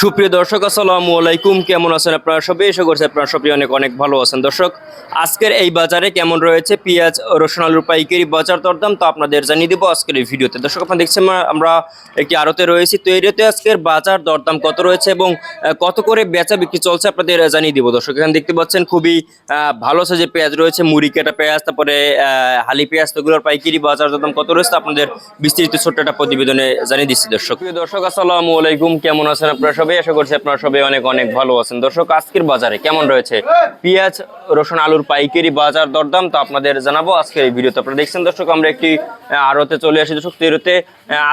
সুপ্রিয় দর্শক, আসসালামু আলাইকুম। কেমন আছেন আপনারা সবাই? এসে করছে আপনারা সবাই অনেক অনেক ভালো আছেন। দর্শক, আজকের এই বাজারে কেমন রয়েছে? পেঁয়াজ, রসুন, আলুর পাইকারি বাজার দরদাম তো আপনাদের জানিয়ে দিব আজকের এই ভিডিওতে। দর্শক, আপনারা দেখছেন আমরা- একটি আড়তে রয়েছি। তো এরিয়াতে আজকের বাজার দরদাম কত রয়েছে এবং কত করে বেচা বিক্রি চলছে আপনাদের জানিয়ে দিব। দর্শক, এখানে দেখতে পাচ্ছেন খুবই ভালো সাইজের পেঁয়াজ রয়েছে। মুড়ি, কাটা পেঁয়াজ, তারপরে হালি পেঁয়াজ তো এগুলোর পাইকারি বাজার দরদাম কত রয়েছে আপনাদের বিস্তারিত ছোট্ট একটা প্রতিবেদনে জানিয়ে দিচ্ছি। দর্শক, প্রিয় দর্শক, আসসালামু আলাইকুম। কেমন আছেন আপনারা সবাই আশা করছি আপনারা সবাই অনেক অনেক ভালো আছেন। দর্শক, আজকের বাজারে কেমন রয়েছে? পেঁয়াজ, রসুন, আলুর পাইকারি বাজার দরদাম তো আপনাদের জানাব আজকের এই ভিডিওতে। আপনারা দেখছেন দর্শক, আমরা একটি আরতে চলে আসি দর্শক, তেরোতে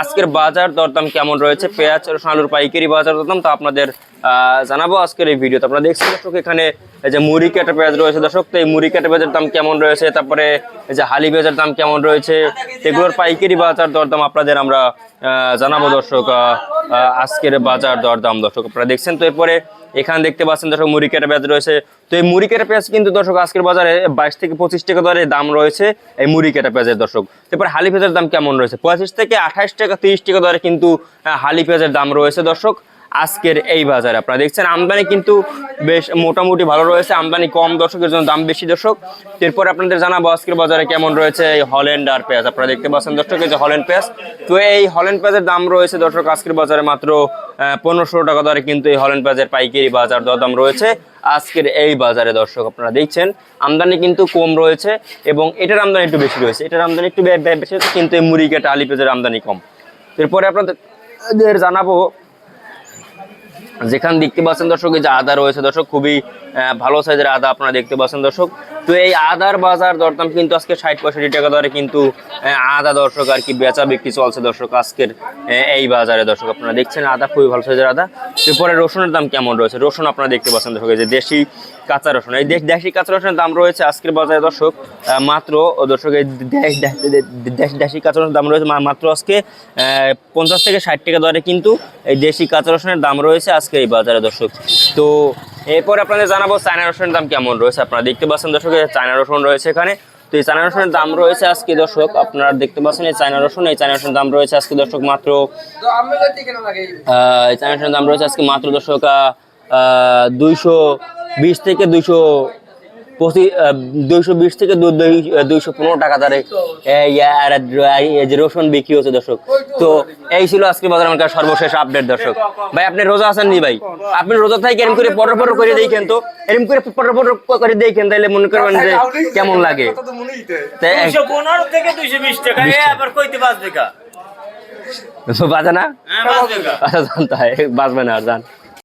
আজকের বাজার দরদাম কেমন রয়েছে? পেঁয়াজ, রসুন, আলুর পাইকারি বাজার দরদাম তো আপনাদের জানাব আজকের এই ভিডিওতে। আপনারা দেখছেন দর্শক, এখানে এই যে মুড়ি কাটা পেঁয়াজ রয়েছে। দর্শক, তো এই মুড়ি কাটা পেঁয়াজের দাম কেমন রয়েছে? তারপরে এই যে হালি পেঁয়াজের দাম কেমন রয়েছে? এগুলোর পাইকারি বাজার দরদাম আপনাদের আমরা জানাব দর্শক আজকের বাজার দরদাম দর্শক। আপনারা দেখছেন তো এরপরে এখানে দেখতে পাচ্ছেন দর্শক, মুড়ি কাটা পেঁয়াজ রয়েছে। তো এই মুড়ি কাটা পেঁয়াজ কিন্তু দর্শক, আজকের বাজারে বাইশ থেকে পঁচিশ টাকা দরে দাম রয়েছে এই মুড়ি কাটা পেঁয়াজের দর্শক। তারপরে হালি পেঁয়াজের দাম কেমন রয়েছে? পঁচিশ থেকে আঠাশ টাকা, তিরিশ টাকা দরে কিন্তু হালি পেঁয়াজের দাম রয়েছে দর্শক। আজকের এই বাজারে। আপনারা দেখছেন, আমদানি কিন্তু বেশ মোটামুটি ভালো রয়েছে। আমদানি কম দর্শকের জন্য, দাম বেশি দর্শক। এরপর আপনাদের জানাব আজকের বাজারে কেমন রয়েছে এই হল্যান্ড আর পেঁয়াজ। আপনারা দেখতে পাচ্ছেন দর্শক, এই যে হল্যান্ড পেঁয়াজ। তো এই হল্যান্ড পেঁয়াজের দাম রয়েছে দর্শক, আজকের বাজারে মাত্র পনেরোশো টাকা দরে কিন্তু এই হল্যান্ড পেঁয়াজের পাইকারি বাজার দরদাম রয়েছে আজকের এই বাজারে দর্শক, আপনারা দেখছেন। আমদানি কিন্তু কম রয়েছে এবং এটার আমদানি একটু বেশি রয়েছে। এটার আমদানি একটু বেশি কিন্তু এই মুড়ি কেটে আলি পেঁয়াজের আমদানি কম। এরপরে আপনাদের জানাব যেখানে দেখতে পাচ্ছেন দর্শক, এই যে আদা রয়েছে দর্শক, খুবই ভালো সাইজের আদা আপনারা দেখতে পাচ্ছেন দর্শক। তো এই আদার বাজার দরদাম কিন্তু আজকে ষাট পঁয়ষট্টি টাকা দরে কিন্তু আদা দর্শক আর কি বেচা বিক্রি চলছে দর্শক আজকের এই বাজারে দর্শক আপনারা দেখছেন আদা, খুবই ভালো সাইজের আদা। এরপরে রসুনের দাম কেমন রয়েছে? রসুন আপনারা দেখতে পাচ্ছেন দর্শক যে দেশি কাঁচা রসুন। এই দেশ- কাঁচা রসুনের দাম রয়েছে আজকের বাজারে দর্শক মাত্র দর্শক, এই দেশ- কাঁচা রসুনের দাম রয়েছে মাত্র আজকে পঞ্চাশ থেকে ষাট টাকা দরে কিন্তু এই দেশি কাঁচা রসুনের দাম রয়েছে আজকে এই বাজারে দর্শক। তো এরপর আপনাদের জানাব চায়না রসুনের দাম কেমন রয়েছে। আপনারা দেখতে পাচ্ছেন দর্শক চায়না রসুন রয়েছে এখানে। তো এই চায়না রসুনের দাম রয়েছে আজকে দর্শক, আপনারা দেখতে পাচ্ছেন এই চায়না রসুন, এই চায়না রসুনের দাম রয়েছে আজকে দর্শক মাত্র এই চায়না রসুনের দাম রয়েছে আজকে মাত্র দর্শক দুইশো বিশ থেকে দুইশো পঁচিশ দুইশো বিশ থেকে দুইশো পনেরো টাকা যে রসুন বিক্রি হচ্ছে দর্শক। তো এই ছিল আজকে বাজার আমার সর্বশেষ আপডেট দর্শক। ভাই আপনি রোজা আছেন নি ভাই? আপনি রোজা থেকে এরকম করে পটর পটর করে দেখেন তো। এরকম করে পটর পটর করে দেখেন তাহলে মনে করবেন যে কেমন লাগে। বাজে না? হ্যাঁ আচ্ছা জানতে হয় বাঁচবে না আর জান।